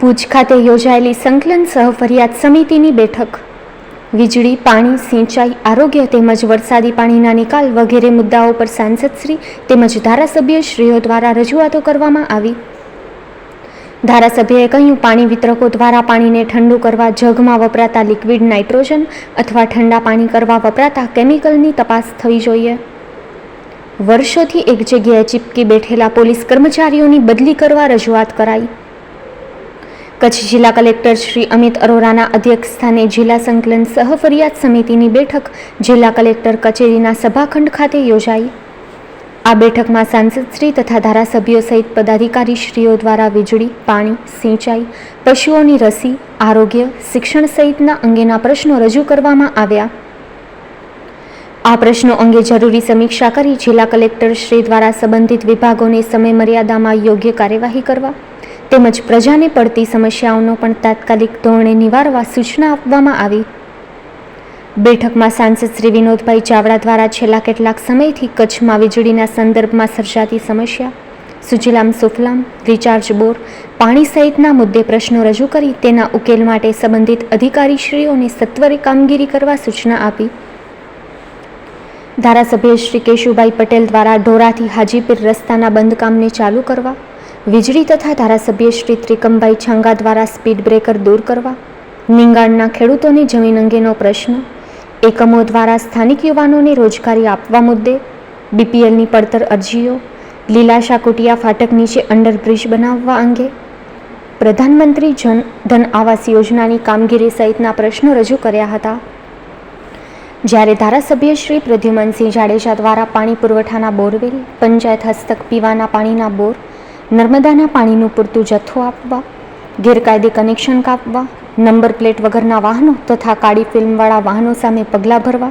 ભુજ ખાતે યોજાયેલી સંકલન સહ ફરિયાદ સમિતિની બેઠક. વીજળી, પાણી, સિંચાઈ, આરોગ્ય તેમજ વરસાદી પાણીના નિકાલ વગેરે મુદ્દાઓ પર સાંસદશ્રી તેમજ ધારાસભ્યશ્રીઓ દ્વારા રજૂઆતો કરવામાં આવી. ધારાસભ્યએ કહ્યું, પાણી વિતરકો દ્વારા પાણીને ઠંડુ કરવા, જગમાં વપરાતા લિક્વિડ નાઇટ્રોજન અથવા ઠંડા પાણી કરવા વપરાતા કેમિકલની તપાસ થવી જોઈએ. વર્ષોથી એક જગ્યાએ ચીપકી બેઠેલા પોલીસ કર્મચારીઓની બદલી કરવા રજૂઆત કરાઈ. કચ્છ જિલ્લા કલેક્ટર શ્રી અમિત અરોરાના અધ્યક્ષસ્થાને જિલ્લા સંકલન સહ ફરિયાદ સમિતિની બેઠક જિલ્લા કલેક્ટર કચેરીના સભાખંડ ખાતે યોજાઈ. આ બેઠકમાં સાંસદશ્રી તથા ધારાસભ્યો સહિત પદાધિકારીશ્રીઓ દ્વારા વીજળી, પાણી, સિંચાઈ, પશુઓની રસી, આરોગ્ય, શિક્ષણ સહિતના અંગેના પ્રશ્નો રજૂ કરવામાં આવ્યા. આ પ્રશ્નો અંગે જરૂરી સમીક્ષા કરી જિલ્લા કલેક્ટર શ્રી દ્વારા સંબંધિત વિભાગોને સમયમર્યાદામાં યોગ્ય કાર્યવાહી કરવા તેમજ પ્રજાને પડતી સમસ્યાઓનો પણ તાત્કાલિક ધોરણે નિવારવા સૂચના આપવામાં આવી. બેઠકમાં સાંસદ શ્રી વિનોદભાઈ ચાવડા દ્વારા છેલ્લા કેટલાક સમયથી કચ્છમાં વીજળીના સંદર્ભમાં સર્જાતી સમસ્યા, સુજલામ સુફલામ, રિચાર્જ બોર, પાણી સહિતના મુદ્દે પ્રશ્નો રજૂ કરી તેના ઉકેલ માટે સંબંધિત અધિકારીશ્રીઓને સત્વરે કામગીરી કરવા સૂચના આપી. ધારાસભ્ય શ્રી કેશુભાઈ પટેલ દ્વારા ઢોરાથી હાજીપીર રસ્તાના બંધકામને ચાલુ કરવા વીજળી તથા ધારાસભ્ય શ્રી ત્રિકમભાઈ છાંગા દ્વારા સ્પીડ બ્રેકર દૂર કરવા, નિંગાણના ખેડૂતોની જમીન અંગેનો પ્રશ્ન, એકમો દ્વારા સ્થાનિક યુવાનોને રોજગારી આપવા મુદ્દે, બીપીએલની પડતર અરજીઓ લીલાશા કુટિયા ફાટક નીચે અંડરબ્રિજ બનાવવા અંગે, પ્રધાનમંત્રી જન ધન આવાસ યોજનાની કામગીરી સહિતના પ્રશ્નો રજૂ કર્યા હતા. જ્યારે ધારાસભ્ય શ્રી પ્રદ્યુમનસિંહ જાડેજા દ્વારા પાણી પુરવઠાના બોરવેલ, પંચાયત હસ્તક પીવાના પાણીના બોર નર્મદાના પાણીનું પૂરતું જથ્થો આપવા, ગેરકાયદે કનેક્શન કાપવા, નંબર પ્લેટ વગરના વાહનો તથા કાળી ફિલ્મવાળા વાહનો સામે પગલાં ભરવા,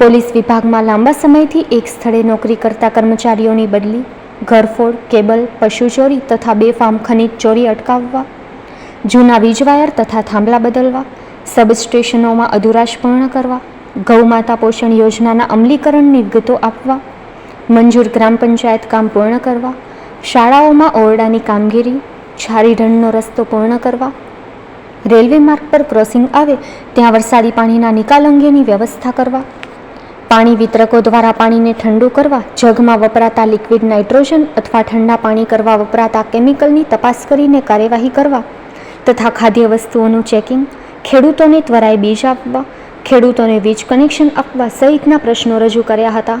પોલીસ વિભાગમાં લાંબા સમયથી એક સ્થળે નોકરી કરતા કર્મચારીઓની બદલી, ઘરફોડ, કેબલ, પશુ ચોરી તથા બેફામ ખનીજ ચોરી અટકાવવા, જૂના વીજવાયર તથા થાંભલા બદલવા, સબસ્ટેશનોમાં અધુરાશ પૂર્ણ કરવા, ગૌમાતા પોષણ યોજનાના અમલીકરણની વિગતો આપવા, મંજૂર ગ્રામ પંચાયત કામ પૂર્ણ કરવા શાળાઓમાં ઓરડાની કામગીરી છારીઢણનો રસ્તો પૂર્ણ કરવા, રેલવે માર્ગ પર ક્રોસિંગ આવે ત્યાં વરસાદી પાણીના નિકાલ અંગેની વ્યવસ્થા કરવા, પાણી વિતરકો દ્વારા પાણીને ઠંડુ કરવા, જગમાં વપરાતા લિક્વિડ નાઇટ્રોજન અથવા ઠંડા પાણી કરવા વપરાતા કેમિકલની તપાસ કરીને કાર્યવાહી કરવા તથા ખાદ્ય વસ્તુઓનું ચેકિંગ, ખેડૂતોને ત્વરાએ બીજ આપવા, ખેડૂતોને વીજ કનેક્શન આપવા સહિતના પ્રશ્નો રજૂ કર્યા હતા.